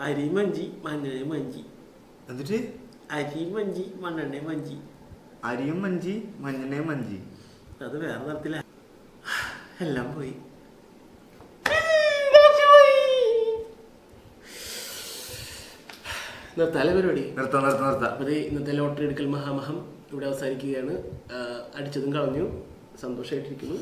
അരി മഞ്ചി മണ്ണെണ്ണ മഞ്ചി. എന്നിട്ട്? അരി മഞ്ചി മണ്ണെണ്ണ മഞ്ചി. അരിയും മഞ്ചി മഞ്ഞനെയും മഞ്ചി. അത് വേറെ തരത്തില. എല്ലാം പോയി. നിർത്താലെ പരിപാടി? നിർത്താം നിർത്താം നിർത്താം. അപ്പോൾ ഇന്നത്തെ ലോട്ടറി എടുക്കൽ മഹാമഹം ഇവിടെ അവസാനിക്കുകയാണ്. അടിച്ചതും കളഞ്ഞു. സന്തോഷമായിട്ടിരിക്കുന്നു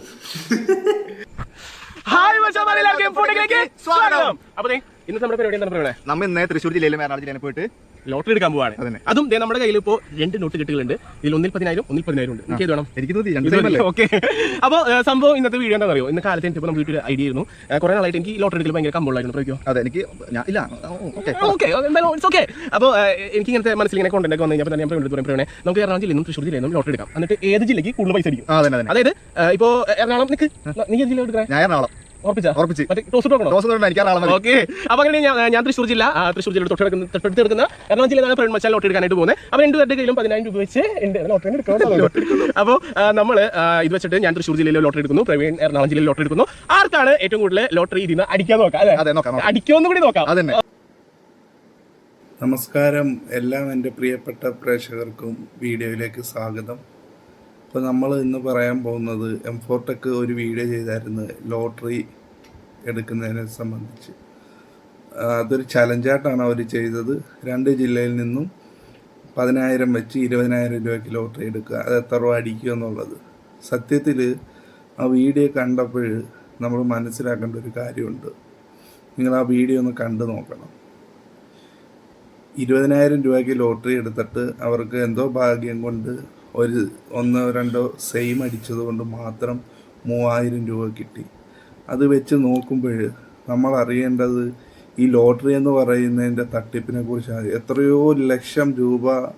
ഹായ് എല്ലാവർക്കും സ്വാഗതം. അപ്പൊ ഇന്നത്തെ നമ്മുടെ പരിപാടി എന്താണ് പറയുന്നത് നമ്മ ഇന്നേ തൃശ്ശൂർ ജില്ലയിലും എറണാകുളം ജില്ലയിൽ പോയിട്ട് ലോട്ടറി എടുക്കാൻ പോവാണ്. അതെ അതും ദേ നമ്മുടെ കയ്യിൽ ഇപ്പോൾ രണ്ട് നോട്ട് കിട്ടുകളുണ്ട്. ഇതിൽ ഒന്നിൽ പതിനായിരം ഒന്നിൽ പതിനായിരം ഉണ്ട് എനിക്ക് വേണം എനിക്ക് ഓക്കെ. അപ്പോൾ സംഭവം ഇന്നത്തെ വീഡിയോ എന്താ പറയുക ഇന്ന് കാലത്ത് എനിക്ക് നമ്മുടെ വീട്ടിൽ ഐഡിയ ആയിരുന്നു. കുറെ നാളായിട്ട് എനിക്ക് ലോട്ടറി എടുക്കൽ ഭയങ്കര കമ്പുള്ളായിരുന്നു പ്രയോഗിക്കോ അതെ എനിക്ക് ഇല്ല. ഓക്കെ. ഓക്കെ. എന്തായാലും ഓക്കെ അപ്പോൾ എനിക്ക് ഇങ്ങനത്തെ മനസ്സിൽ ഇങ്ങനെ കോണ്ടന്റ് ഒക്കെ വന്നു കഴിഞ്ഞാൽ ഞാൻ പറയുന്നത് പറയും പ്രവീണെ നമുക്ക് എറണാകുളം ജില്ലയിൽ നിന്നും തൃശ്ശൂർ ജില്ലയിൽ നിന്നും ലോട്ടറി എടുക്കാം. എന്നിട്ട് ഏത് ജില്ലയ്ക്ക് കൂടുതൽ പൈസ അടിക്കും? അതായത് ഇപ്പോൾ എറണാകുളം നിൽക്ക് നീ ഏത് ജില്ല എടുക്കണേ? ഞാൻ എറണാകുളം. തൊട്ട് ഞാൻ ഞാൻ തൃശ്ശൂർ ജില്ല തൃശ്ശൂർ ജില്ല തൊട്ടടുക്കുന്ന തൊട്ടടുത്ത് എടുക്കുന്ന എറണാകുളം ജില്ലയിലാണ് ഫ്രണ്ട് മച്ചാൽ ലോട്ടറി എടുക്കാനായിട്ട് പോകുന്നത് അപ്പോൾ രണ്ടു പേരുടെ കയ്യിലും പതിനായിരം രൂപ വെച്ച് ഉണ്ട് ലോട്ടറി എടുക്കണം അപ്പോൾ നമ്മൾ ഇത് വെച്ചിട്ട് ഞാൻ തൃശ്ശൂർ ജില്ലയിൽ ലോട്ടറി എടുക്കുന്നു. പ്രവീൺ എറണാകുളം ജില്ലയിൽ ലോട്ടറി എടുക്കുന്നു. ആർക്കാണ് ഏറ്റവും കൂടുതൽ ലോട്ടറി ഇതിന് അടിക്കാൻ നോക്കാം അല്ലേ? അതെ നോക്കാം നോക്കാം. അടിക്കുമെന്ന് കൂടി നോക്കാം. അതന്നെ. നമസ്കാരം. എല്ലാം എന്റെ പ്രിയപ്പെട്ട പ്രേക്ഷകർക്കും വീഡിയോയിലേക്ക് സ്വാഗതം. അപ്പോൾ നമ്മൾ ഇന്ന് പറയാൻ പോകുന്നത് എം ഫോർടെക്ക് ഒരു വീഡിയോ ചെയ്തായിരുന്നു ലോട്ടറി എടുക്കുന്നതിനെ സംബന്ധിച്ച്. അതൊരു ചലഞ്ചായിട്ടാണ് അവർ ചെയ്തത്. രണ്ട് ജില്ലയിൽ നിന്നും പതിനായിരം വെച്ച് ഇരുപതിനായിരം രൂപയ്ക്ക് ലോട്ടറി എടുക്കുക. അത് എത്ര രൂപ അടിക്കുക എന്നുള്ളത്. സത്യത്തിൽ ആ വീഡിയോ കണ്ടപ്പോൾ നമ്മൾ മനസ്സിലാക്കേണ്ട ഒരു കാര്യമുണ്ട്. നിങ്ങൾ ആ വീഡിയോ ഒന്ന് കണ്ടു നോക്കണം. ഇരുപതിനായിരം രൂപയ്ക്ക് ലോട്ടറി എടുത്തിട്ട് അവർക്ക് എന്തോ ഭാഗ്യം കൊണ്ട് ഒരു ഒന്നോ രണ്ടോ സെയിം അടിച്ചത് കൊണ്ട് മാത്രം മൂവായിരം രൂപ കിട്ടി. അത് വെച്ച് നോക്കുമ്പോൾ നമ്മൾ അറിയേണ്ടത് ഈ ലോട്ടറി എന്ന് പറയുന്നതിന്റെ തട്ടിപ്പിനെ കുറിച്ചാണ്. എത്രയോ ലക്ഷം രൂപ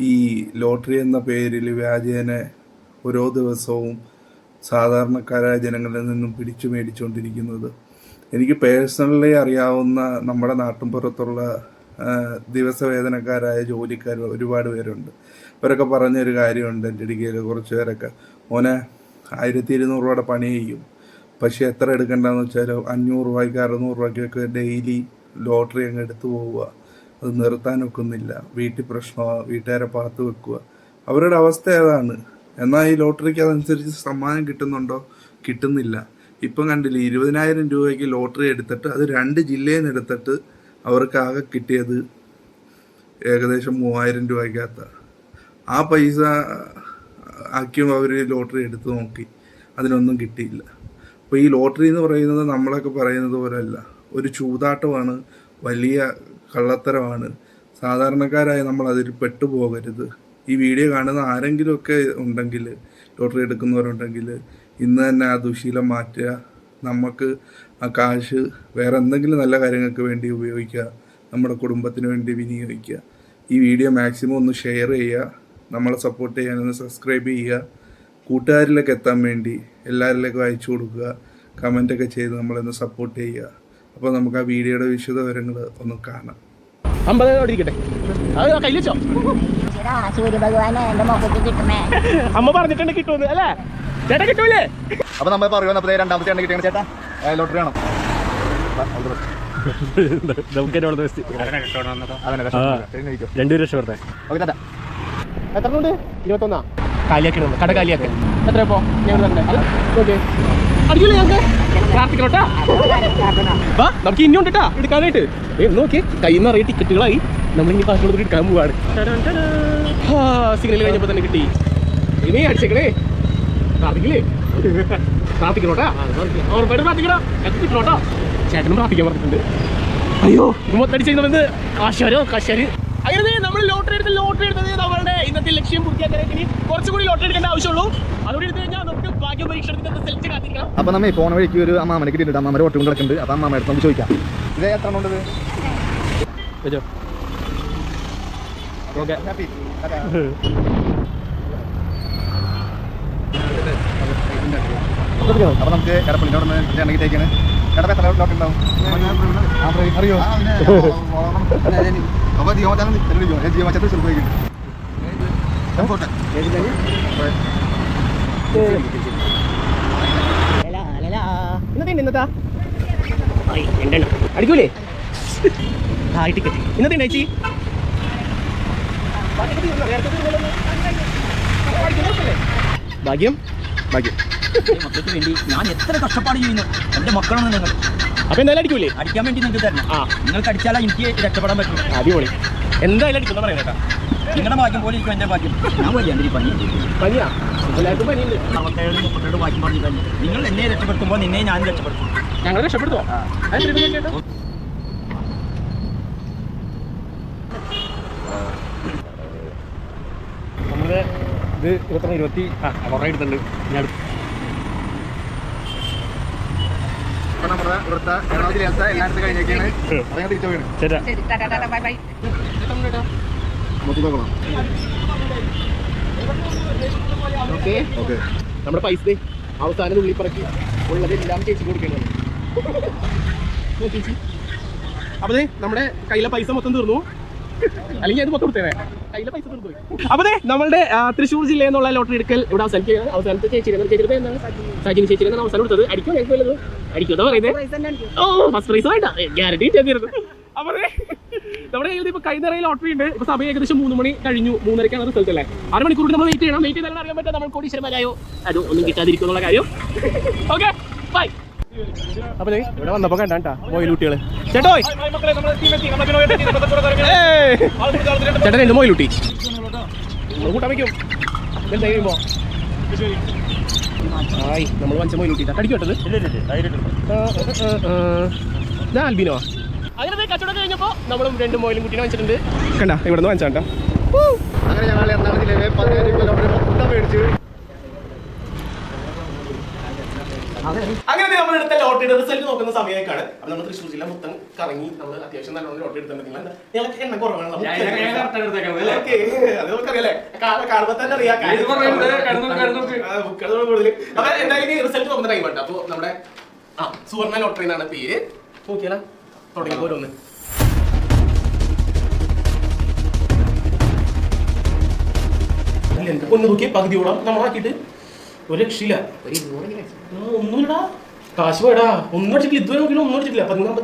ഈ ലോട്ടറി എന്ന പേരിൽ വ്യാജേന ഓരോ ദിവസവും സാധാരണക്കാരായ ജനങ്ങളിൽ നിന്നും പിടിച്ചു മേടിച്ചുകൊണ്ടിരിക്കുന്നത്. എനിക്ക് പേഴ്സണലി അറിയാവുന്ന നമ്മുടെ നാട്ടിൻപുറത്തുള്ള ദിവസവേതനക്കാരായ ജോലിക്കാർ ഒരുപാട് പേരുണ്ട്. അവരൊക്കെ പറഞ്ഞൊരു കാര്യമുണ്ട് എന്റെ ഇടുക്കിയിൽ കുറച്ച് പേരൊക്കെ. മോനെ ആയിരത്തി ഇരുന്നൂറ് രൂപയുടെ പണി ചെയ്യും. പക്ഷേ എത്ര എടുക്കണ്ടെന്ന് വെച്ചാൽ അഞ്ഞൂറ് രൂപയ്ക്ക് അറുന്നൂറ് രൂപയ്ക്കൊക്കെ ഡെയിലി ലോട്ടറി അങ്ങ് എടുത്തു പോവുക. അത് നിർത്താനൊക്കുന്നില്ല വീട്ടിൽ പ്രശ്നമാണ് വീട്ടുകാരെ പാത്ത് വെക്കുക. അവരുടെ അവസ്ഥ ഏതാണ്? എന്നാൽ ഈ ലോട്ടറിക്ക് അതനുസരിച്ച് സമ്മാനം കിട്ടുന്നുണ്ടോ? കിട്ടുന്നില്ല. ഇപ്പം കണ്ടില്ലേ ഇരുപതിനായിരം രൂപയ്ക്ക് ലോട്ടറി എടുത്തിട്ട് അത് രണ്ട് ജില്ലയിൽ നിന്ന് എടുത്തിട്ട് അവർക്ക് ആകെ കിട്ടിയത് ഏകദേശം മൂവായിരം രൂപയ്ക്കകത്ത. ആ പൈസ ആക്കിയും അവർ ലോട്ടറി എടുത്ത് നോക്കി. അതിനൊന്നും കിട്ടിയില്ല. അപ്പോൾ ഈ ലോട്ടറി എന്ന് പറയുന്നത് നമ്മളൊക്കെ പറയുന്നത് പോലെയല്ല ഒരു ചൂതാട്ടമാണ് വലിയ കള്ളത്തരമാണ്. സാധാരണക്കാരായ നമ്മൾ അതിൽ പെട്ടുപോകരുത് ഈ വീഡിയോ കാണുന്ന ആരെങ്കിലുമൊക്കെ ഉണ്ടെങ്കിൽ ലോട്ടറി എടുക്കുന്നവരുണ്ടെങ്കിൽ ഇന്ന് തന്നെ ആ ദുശീലം മാറ്റുക. നമുക്ക് ആ കാശ് വേറെ എന്തെങ്കിലും നല്ല കാര്യങ്ങൾക്ക് വേണ്ടി ഉപയോഗിക്കുക നമ്മുടെ കുടുംബത്തിന് വേണ്ടി വിനിയോഗിക്കുക. ഈ വീഡിയോ മാക്സിമം ഒന്ന് ഷെയർ ചെയ്യുക നമ്മളെ സപ്പോർട്ട് ചെയ്യാനൊന്ന് സബ്സ്ക്രൈബ് ചെയ്യുക കൂട്ടുകാരിലേക്ക് എത്താൻ വേണ്ടി എല്ലാവരിലേക്കും അയച്ചു കൊടുക്കുക കമന്റൊക്കെ ചെയ്ത് നമ്മളൊന്ന് സപ്പോർട്ട് ചെയ്യുക. അപ്പോൾ നമുക്ക് ആ വീഡിയോയുടെ വിശദ വിവരങ്ങൾ ഒന്ന് കാണാം. അമ്പത് ഇരിക്കട്ടെ. അത് കയ്യിൽ വെച്ചോ. ഈശ്വരാ, സൂര്യഭഗവാനെ എന്റെ മുഖത്ത് കിട്ടണേ അമ്മ പറഞ്ഞിട്ടുണ്ട് കിട്ടുമെന്ന് അല്ലേ? ചേട്ടാ കിട്ടൂലേ? അപ്പൊ നമ്മൾ പറയുന്നത് അപ്പോൾ രണ്ടാമത്തെ എണ്ണ കിട്ടിയാണ് ചേട്ടാ. ലോട്ടറി ആണോ? ഓക്കെ ചേട്ടാ. എത്ര ഉണ്ട് ഇരുപത്തൊന്നാ കാലിയാക്കണം കട കാലിയാക്ക. എത്ര പോ ഞങ്ങൾ തന്നെ ഓക്കെ. അടിക്കില്ല ഞങ്ങൾക്ക്? പ്രാർത്ഥിക്കണോട്ടാ? വാ നമുക്ക് ഇനിയും ഉണ്ടട്ടാ. എടുക്കാനായിട്ട്. നോക്കി കയ്യിൽ നിന്ന് അറിയ ടിക്കറ്റുകളായി. നമ്മൾ ഇനി കാശ് കൊടുത്തിട്ട് എടുക്കാൻ പോവാണ്. സിഗ്നൽ കഴിഞ്ഞപ്പോൾ തന്നെ കിട്ടി. ഇനി അടിച്ചേക്കണേ. പ്രാർത്ഥിക്കില്ലേ? പ്രാർത്ഥിക്കണോട്ടാ? ഉറപ്പായിട്ട് പ്രാർത്ഥിക്കണം കിട്ടണോട്ടോ ചേട്ടനും പ്രാർത്ഥിക്കാൻ പറഞ്ഞിട്ടുണ്ട്. അയ്യോ ഇത് മൊത്തം അടിച്ചേക്കുന്നത് കാശാരോ കാശാര്. അങ്ങനെ നമ്മൾ ലോട്ടറി എടുത്ത് ലോട്ടറി എടുത്തത് നമ്മളുടെ ഇന്നത്തെ ലക്ഷ്യം പൂർത്തിയാക്കാനായിട്ട് ഇനി കുറച്ചുകൂടി ലോട്ടറി എടുക്കേണ്ട ആവശ്യമുള്ളൂ. അതുകൂടി എടുത്തു കഴിഞ്ഞാൽ നമുക്ക് ഭാഗ്യ പരീക്ഷണത്തിന്റെ റിസൾട്ട് കാത്തിരിക്കാം അപ്പൊ നമ്മൾ ഫോൺ വഴിക്ക് ഒരു അമ്മാമനെ കിട്ടിയിട്ടുണ്ട്. അമ്മാമരെ ഒട്ടും കിടക്കുന്നുണ്ട് അപ്പൊ അമ്മാമ എടുത്ത് നമുക്ക് ചോദിക്കാം. ഇത് എത്ര ഉണ്ടത്? വെച്ചോ. ഓക്കെ ഹാപ്പി അപ്പൊ നമുക്ക് കടപ്പള്ളിന്റെ അവിടെ നിന്ന് എണ്ണ കിട്ടിയേക്കാണ് കടപ്പ് എത്ര ലോട്ട് ഉണ്ടാവും അറിയോ? അപ്പൊ ജീവമച്ചത്തിൽ സുഖമായിട്ടുണ്ട് ഇന്നത്തെ? ഇന്നത്താ അടിക്കൂലേ? ഹായ് ടിക്കറ്റ് ഇന്നത്തെ ചേച്ചി ഭാഗ്യം? ഭാഗ്യം. മക്കൾക്ക് വേണ്ടി ഞാൻ എത്ര കഷ്ടപ്പാട് ചെയ്യുന്നു. എന്റെ മക്കളാണ് നിങ്ങൾ. അപ്പൊ എന്തായാലും അടിക്കൂലേ? അടിക്കാൻ വേണ്ടി നിങ്ങൾക്ക് തരണം. ആ. നിങ്ങൾക്ക് അടിച്ചാലാ എനിക്ക് രക്ഷപ്പെടാൻ പറ്റും. അടിപൊളി. എന്തായാലും അടിക്കുന്ന പറയാം കേട്ടോ? നിങ്ങളുടെ ഭാഗ്യം പോലെ ഇരിക്കും എന്റെ ഭാഗ്യം. ഞാൻ വയ്യ എന്റെ പനി പനിയാ എല്ലാവർക്കും പനിയുണ്ട് അറുപത്തേഴ് മുപ്പത്തേഴ് ഭാഗ്യം പറഞ്ഞു കഴിഞ്ഞു നിങ്ങൾ എന്നെ രക്ഷപ്പെടുത്തുമ്പോൾ നിന്നെ ഞാൻ രക്ഷപ്പെടുത്തും. ഞങ്ങൾ രക്ഷപ്പെടുത്തുമോ അത് ശരി, ശരി, ശരി. നമ്മുടെ ഇത് ഇരുപത്തി ഇരുപത്തി ആ കുറേ എടുത്തിട്ടുണ്ട്. ഞാൻ നമ്മുടെ പൈസ ദേ അവസാനം ഉള്ളി പറക്കി ഉള്ളതെല്ലാം ചേച്ചി കൊടുക്കണം ചേച്ചി. അപ്പൊ നമ്മുടെ കയ്യിലെ പൈസ മൊത്തം തീർന്നു. അല്ലെങ്കിൽ അത് മൊത്തം കൊടുത്തേനെ. കയ്യിലെ പൈസ തീർന്നു പോയി. അപ്പൊ ദേ നമ്മളുടെ ആ, തൃശ്ശൂർ ജില്ലയിൽ നിന്നുള്ള ലോട്ടറി എടുക്കൽ ഇവിടെ അവസാനിക്കുകയാണ്. അവസാനത്തെ ചേച്ചി ചേച്ചിയുടെ എന്താണ്? സജിനി ചേച്ചിയുടെ അവസാനം കൊടുത്തത്. അടിക്കും ഞങ്ങൾക്ക് വല്ലത് അടിക്കും പറയുന്നത് ഓ ഫസ്റ്റ് പ്രൈസ് വേണ്ട. ഗ്യാരണ്ടി ചെയ്തിരുന്നു അപ്പൊ നമ്മുടെ കയ്യിൽ ഇപ്പൊ കൈ നിറയിൽ ലോട്ടറി ഉണ്ട്. ഇപ്പൊ സമയം ഏകദേശം മൂന്ന് മണി കഴിഞ്ഞു. മൂന്നരക്കാണ് റിസൾട്ട് അല്ലേ? അര മണിക്കൂർ നമ്മൾ വെയിറ്റ് ചെയ്യണം. വെയിറ്റ് ചെയ്താലും അറിയാൻ പറ്റാ നമ്മൾ കോടീശ്വരന്മാരായോ അത് ഒന്നും കിട്ടാതിരിക്കും എന്നുള്ള കാര്യം. ഓക്കെ ബൈ അപ്പൊ ഇവിടെ വന്നപ്പോ കണ്ടാ മൊയിലൂട്ടികൾ ചേട്ടോ ചേട്ടൻ രണ്ട് മൊയിലൂട്ടി കൂട്ടാൻ വയ്ക്കും. എന്താ കഴിയുമ്പോ ആയി നമ്മൾ വഞ്ച മൊയിലൂട്ടി കടിക്കും കേട്ടത്? ഞാൻ ആൽബിനോ. അങ്ങനെ കച്ചവടം കഴിഞ്ഞപ്പോ നമ്മളും രണ്ട് മൊയിലും കുട്ടീനെ വെച്ചിട്ടുണ്ട്. കണ്ട ഇവിടെ നിന്ന് വാങ്ങിച്ചാണ്ടാ അങ്ങനെ ഞങ്ങൾ എറണാകുളം ജില്ലയിലെ പതിനേഴ് കിലോമീറ്റർ മൊത്തം മേടിച്ചു അങ്ങനെ നമ്മൾ എടുത്ത ലോട്ടറിയുടെ റിസൾട്ട് നോക്കുന്ന സമയമൊക്കെയാണ് അപ്പൊ നമ്മൾ തൃശ്ശൂർ ജില്ല മൊത്തം കറങ്ങി നമ്മൾ അത്യാവശ്യം നല്ലോണം ലോട്ടറി എടുത്തിട്ടുണ്ടെങ്കിൽ ഞങ്ങൾക്ക് എണ്ണം കുറവാണ് നമുക്ക് ഓക്കേ, അത് നമുക്കറിയാലേ. കാ- കാണുമ്പോ തന്നെ അറിയാം. ആ, ബുക്കുകൾ കൂടുതൽ. അപ്പൊ എന്തായാലും റിസൾട്ട് നോക്കുന്ന ടൈം ഉണ്ട്. അപ്പൊ നമ്മുടെ ആ സുവർണ ലോട്ടറി എന്നാണ് പേര്. നോക്കിയാലോ. തുടങ്ങി ഓരോന്ന് പൊന്ന് നോക്കി പകുതിയോളം നമ്മളാക്കിയിട്ട് ഒരു രക്ഷയില്ല ഒന്നുമില്ലടാ. കാശ് വേടാ ഒന്നും അടിച്ചിട്ടില്ല. ഇതുവരെ നോക്കിയാലും ഒന്നും അടിച്ചിട്ടില്ല. പതിമൂന്നാം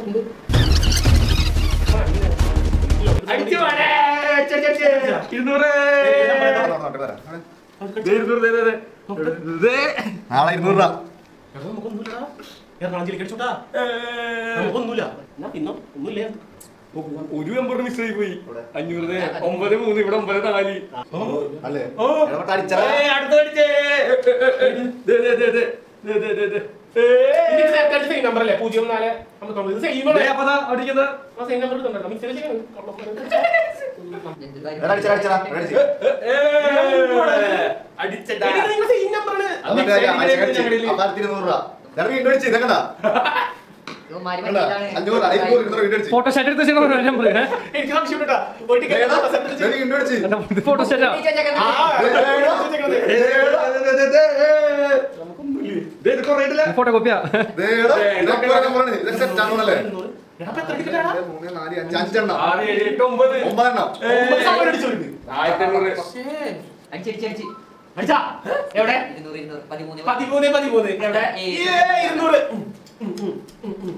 നമുക്കൊന്നുമില്ലടാ. എറണാകുളം ജില്ലക്ക് അടിച്ചോട്ടാ. നമുക്കൊന്നുമില്ല. എന്നാ തിന്നോ ഒന്നുമില്ല. ഒരു നമ്പർ മിസ് ആയി പോയി. അഞ്ഞൂറ് ഒമ്പത് മൂന്ന് ഇവിടെ ഒമ്പത് നാല്. അല്ലേ? ഓ. ഇടപെട്ട് അടിച്ചതാ. ഏയ്, അടുത്ത അടിച്ചേ. ദേ, ദേ, ദേ, ദേ. ദേ, ദേ, ദേ, ദേ. ഇതിന്റെ നേരത്തെ അടിച്ച same number അല്ലേ? പൂജ്യം നാല്. അടിച്ചടാ, ഫോട്ടോസ്റ്റാറ്റ് എടുത്ത് നമ്പർ. ഫോട്ടോസ്റ്റാറ്റാ. ഫോട്ടോ കോപ്പിയാ? എവിടെ? പതിമൂന്ന് പതിമൂന്ന്. പതിമൂന്ന് എവിടെ? ഇരുന്നൂറ്.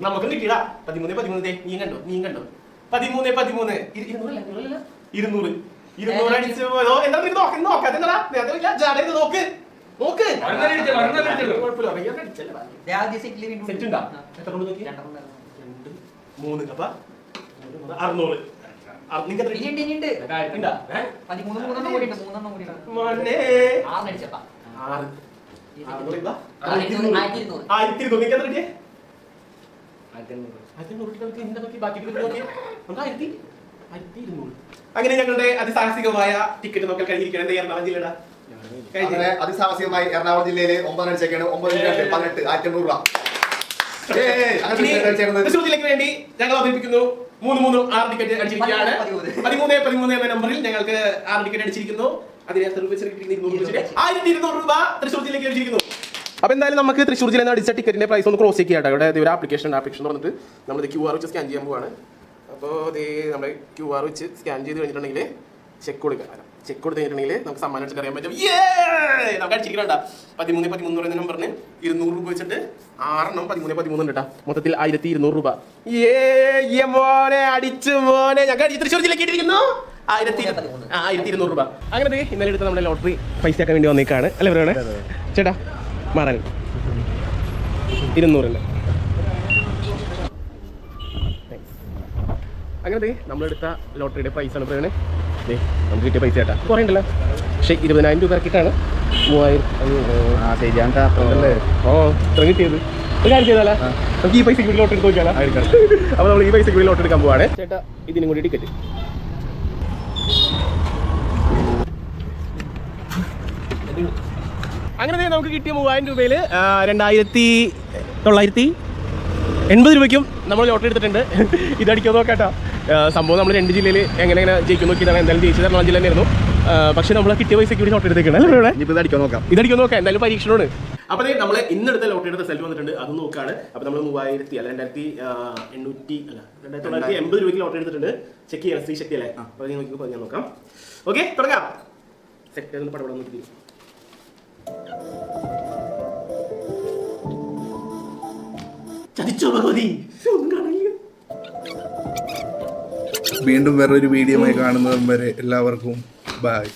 നമുക്കും കിട്ടിയടാ പതിമൂന്ന് പതിമൂന്ന് ദേ, നീ കണ്ടോ നീ കണ്ടോ? പതിമൂന്ന് പതിമൂന്ന്. ഇരുന്നൂറ് ഇരുന്നൂറ് അടിച്ച് പോയോ എന്താ നീ നോക്ക നോക്കാതെ ഇല്ല. ജാട ചെയ്ത് നോക്ക്. നോക്ക്. എത്ര മൂന്ന്. കപ്പ അറുന്നൂറ്. എത്ര ഇതാ. ആയിരത്തി ഇരുന്നൂറ്, ആയിരത്തി ഇരുന്നൂറ്. അങ്ങനെ ഞങ്ങളുടെ അതിസാഹസികമായ ടിക്കറ്റ് നോക്കാൻ കഴിഞ്ഞിരിക്കണം എന്താ എറണാകുളം ജില്ലയുടെ? അങ്ങനെ അതിസാഹസികമായി എറണാകുളം ജില്ലയിലെ ഒമ്പത് അടിച്ചേക്കാണ്. ഒമ്പത് പതിനെട്ട് ആയിരത്തി എണ്ണൂറ് രൂപ വേണ്ടി ഞങ്ങൾ അവതരിപ്പിക്കുന്നു. മൂന്ന് മൂന്ന് ആറ് ടിക്കറ്റ് അടിച്ചിരിക്കുകയാണ്. പതിമൂന്ന്. പതിമൂന്ന്. എന്ന നമ്പറിൽ ഞങ്ങൾക്ക് ആറ് ടിക്കറ്റ് അടിച്ചിരിക്കുന്നു. അതിന് ആയിരത്തി ഇരുന്നൂറ് രൂപ തൃശ്ശൂർ ജില്ലയ്ക്ക് അടിച്ചിരിക്കുന്നു അപ്പൊ എന്തായാലും നമുക്ക് തൃശ്ശൂർ ജില്ലയിൽ നിന്ന് അടിച്ച ടിക്കറ്റിന്റെ പ്രൈസ് ഒന്ന് ക്രോസ് ചെയ്യാട്ടോ. ഇവിടെ ഒരു ആപ്ലിക്കേഷൻ ആപ്ലിക്കേഷൻ പറഞ്ഞിട്ട് നമ്മൾ ക്യു ആർ വെച്ച് സ്കാൻ ചെയ്യാൻ പോവാണ്. അപ്പോൾ ഇത് നമ്മൾ ക്യു ആർ വെച്ച് സ്കാൻ ചെയ്ത് കഴിഞ്ഞിട്ടുണ്ടെങ്കിൽ ചെക്ക് കൊടുക്കാം. ചെക്ക് കൊടുത്ത് കഴിഞ്ഞിട്ടുണ്ടെങ്കിൽ നമുക്ക് സമ്മാനം അടിച്ചിട്ട് അറിയാൻ പറ്റും. ഏ നമുക്ക് അടിച്ചിരിക്കണ്ട പതിമൂന്ന് പതിമൂന്ന് പറയുന്ന നമ്പറിന് ഇരുന്നൂറ് രൂപ വെച്ചിട്ട് ആറെണ്ണം പതിമൂന്ന് പതിമൂന്ന് ഉണ്ട് കേട്ടോ മൊത്തത്തിൽ ആയിരത്തി ഇരുന്നൂറ് രൂപ. ഏ മോനെ അടിച്ചു മോനെ. ഞങ്ങൾ അടിച്ച് തൃശ്ശൂർ ജില്ലയ്ക്ക് ഇട്ടിരിക്കുന്നു ആയിരത്തി ഇരുന്നൂറ്. രൂപ. അങ്ങനെ ഇന്നലെ എടുത്ത നമ്മുടെ ലോട്ടറി പൈസ ആക്കാൻ വേണ്ടി വന്നേക്കാണ്. അല്ലേ പറയണേ ചേട്ടാ മാറാൻ. ഇരുന്നൂറിന്റെ അങ്ങനെ ദേ നമ്മളെടുത്ത ലോട്ടറിയുടെ പൈസ ആണ് പറയണേ ദേ നമുക്ക് കിട്ടിയ പൈസ കേട്ടാ. കുറേ ഉണ്ടല്ലോ. പക്ഷേ ഇരുപതിനായിരം രൂപ ഇറക്കിയിട്ടാണ് മൂവായിരം ഓ ഇത്ര കിട്ടിയത്. ഒരു കാര്യം ചെയ്താലേ? നമുക്ക് ഈ പൈസ കൂടി ലോട്ടറി എടുത്ത് നോക്കിയാലോ അപ്പോൾ നമ്മൾ ഈ പൈസ കൂടി ലോട്ടറി എടുക്കാൻ പോവാണ്. ചേട്ടാ ഇതിനും കൂടി ടിക്കറ്റ്. അങ്ങനെ നമുക്ക് കിട്ടിയ മൂവായിരം രൂപയിൽ രണ്ടായിരത്തി തൊള്ളായിരത്തി എൺപത് രൂപയ്ക്കും നമ്മൾ ലോട്ടറി എടുത്തിട്ടുണ്ട്. ഇതടിക്കാൻ നോക്കാട്ടോ. സംഭവം നമ്മൾ രണ്ട് ജില്ലയിൽ എങ്ങനെ എങ്ങനെ ജയിക്കും നോക്കിയതാണ് എന്തായാലും ജയിച്ചത് എറണാകുളം ജില്ല തന്നെയായിരുന്നു. ആ, പക്ഷേ നമ്മൾ കിട്ടിയ പൈസയ്ക്ക് കൂടി ലോട്ടറി എടുത്തേക്കണം അല്ലേ ഇവിടെ ഇനിയിപ്പോ ഇത് അടിക്കാൻ നോക്കാം. ഇതടിക്കാൻ നോക്കാം. എന്തായാലും പരീക്ഷണമാണ്. അപ്പോൾ നമ്മൾ ഇന്നെടുത്ത എടുത്ത സെൽഫ് വന്നിട്ടുണ്ട്. അത് നോക്കാണ്. അപ്പോൾ നമ്മൾ മൂവായിരത്തി അല്ല രണ്ടായിരത്തി എണ്ണൂറ്റി അല്ല രണ്ടായിരത്തി തൊള്ളായിരത്തി എൺപത് രൂപയ്ക്ക് ലോട്ടറി എടുത്തിട്ടുണ്ട്. ചെക്ക് ചെയ്യാം സ്ത്രീ ശക്തി അല്ലേ അപ്പോൾ നോക്കി നോക്കാം. ഓക്കെ തുടങ്ങാം. സെക്ടർ പടപടം നോക്കി ചതിച്ചോ ഭഗവതി വീണ്ടും വേറൊരു വീഡിയോമായി കാണുന്നതും വരെ എല്ലാവർക്കും ബായ്